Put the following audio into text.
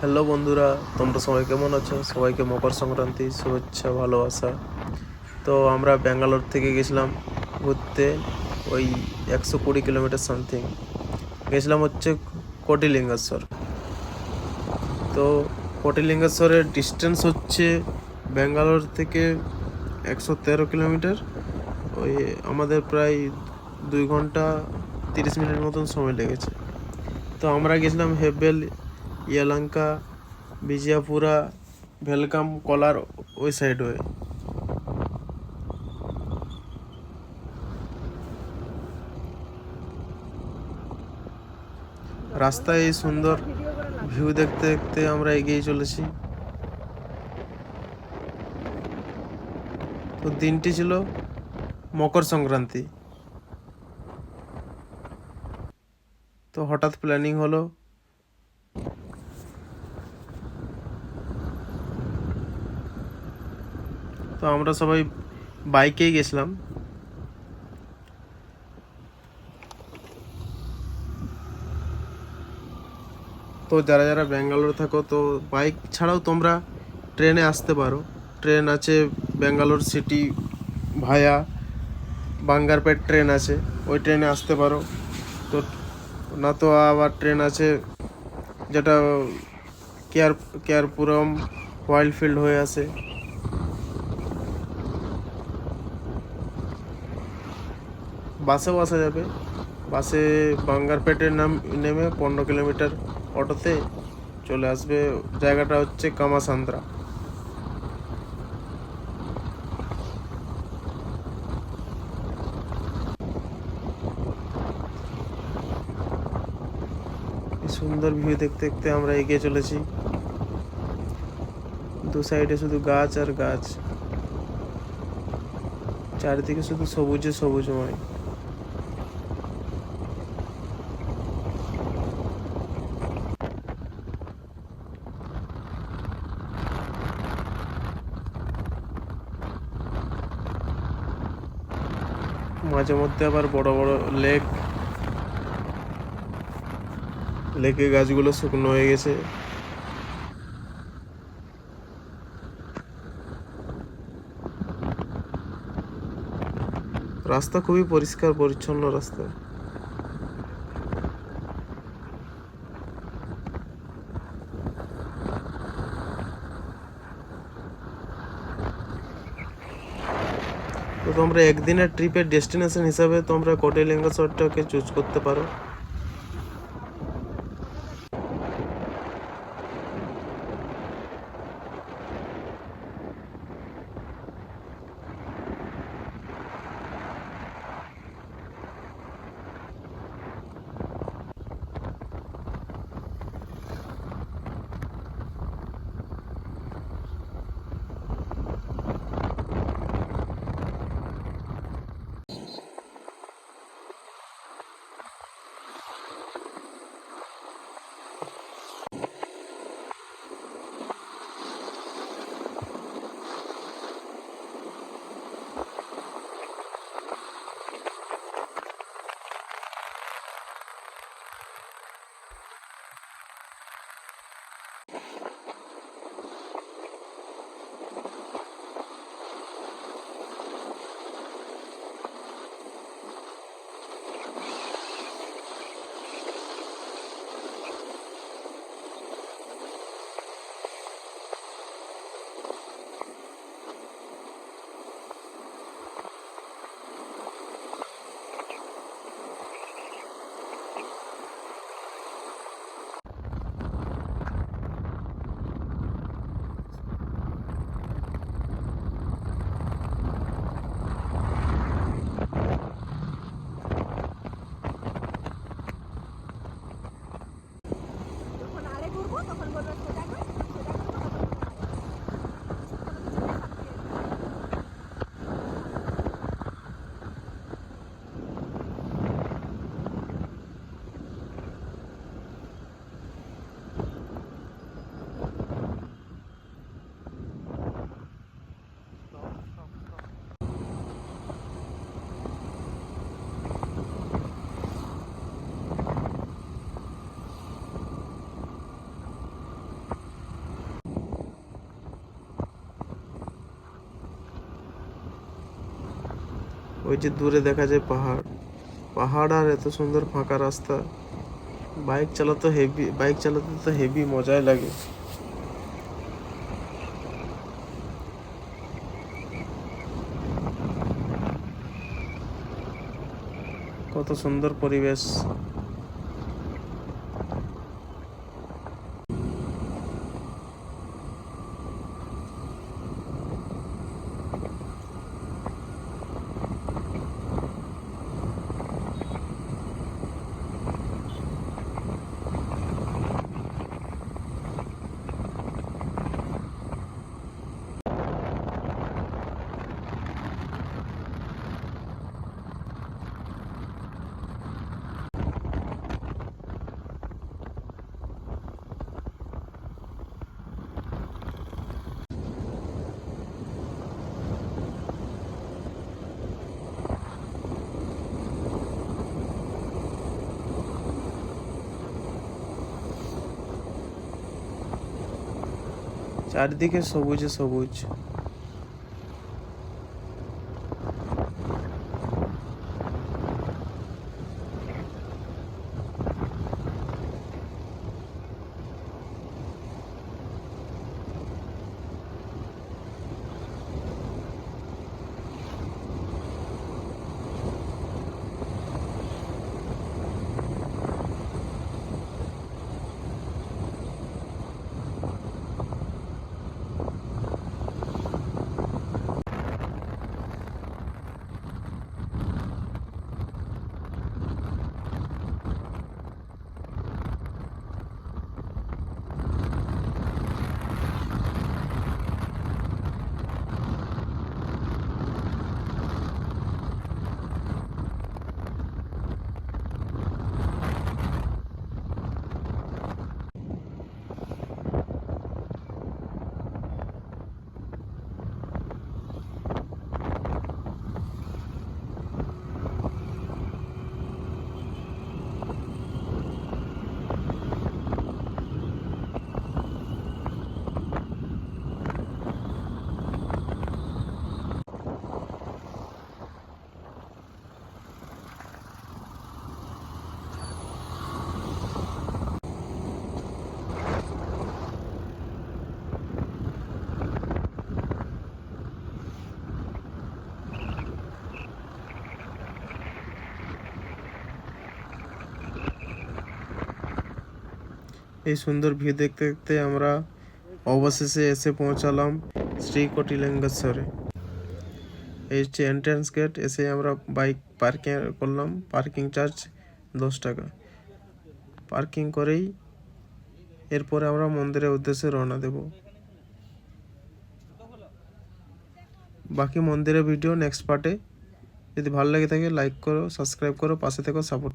Hello বন্ধুরা, তোমরা সবাই কেমন আছো? সবাইকে মকর সংক্রান্তি শুভেচ্ছা, ভালোবাসা। তো আমরা ব্যাঙ্গালোর থেকে গেছিলাম ঘুরতে, ওই একশো কুড়ি কিলোমিটার সামথিং গেছিলাম হচ্ছে কোটিলিঙ্গেশ্বর। তো কোটিলিঙ্গেশ্বরের ডিস্টেন্স হচ্ছে ব্যাঙ্গালোর থেকে একশো তেরো কিলোমিটার। ওই আমাদের প্রায় দুই ঘণ্টা তিরিশ মিনিট মতন সময় লেগেছে। তো আমরা গেছিলাম হেবেল ইয়ালাঙ্কা বিজিয়াপুরা ভেলকাম কলার ওই সাইড হয়ে রাস্তায় এই সুন্দর ভিউ দেখতে দেখতে আমরা এগিয়ে চলেছি। তো দিনটি ছিল মকর সংক্রান্তি। তো হঠাৎ প্ল্যানিং হলো তো আমরা সবাই বাইকেই গেছিলাম। তো যারা যারা ব্যাঙ্গালোর থাকো, তো বাইক ছাড়াও তোমরা ট্রেনে আসতে পারো। ট্রেন আছে Bangalore city via, Bangarpet train আছে, ওই ট্রেনে আসতে পারো। তো না তো আবার ট্রেন আছে যেটা কেয়ার কেয়ারপুরম, ওয়াইল্ডফিল্ড হয়ে আসে বাসেও আসা যাবে। বাসে বাঙ্গারপেটের নাম, নেমে পনেরো কিলোমিটার অটোতে চলে আসবে। জায়গাটা হচ্ছে কামাসান্দ্রা। সুন্দর ভিউ দেখতে দেখতে আমরা এগিয়ে চলেছি। দু সাইডে শুধু গাছ আর গাছ। চারিদিকে শুধু সবুজে সবুজময়। মাঝে মধ্যে আবার বড় বড় লেক, লেকে গাছগুলো শুকনো হয়ে গেছে। রাস্তা খুবই পরিষ্কার, পরিচ্ছন্ন রাস্তা। তোমরা একদিনের ট্রিপের ডেস্টিনেশন হিসাবে তোমরা কোটেলিঙ্গেশ্বরটাকে চুজ করতে পারো। ওই যে দূরে দেখা যায় পাহাড়। পাহাড় আর এত সুন্দর ফাঁকা রাস্তা। বাইক চালাতে হেভি বাইক চালাতে তো হেভি মজাই লাগে। কত সুন্দর পরিবেশ। চারদিকে সবুজে সবুজ। এই সুন্দর ভিউ দেখতে দেখতে আমরা অবশেষে এসে পৌঁছালাম শ্রীকটিলিঙ্গেশ্বরে। এই হচ্ছে এন্ট্রান্স গেট এসে আমরা বাইক পার্কিং করলাম। পার্কিং চার্জ দশ টাকা। পার্কিং করেই এরপরে আমরা মন্দিরের উদ্দেশ্যে রওনা দেব। বাকি মন্দিরের ভিডিও নেক্সট পার্টে যদি ভালো লাগে থাকে লাইক করো সাবস্ক্রাইব করো, পাশে থেকো সাপোর্ট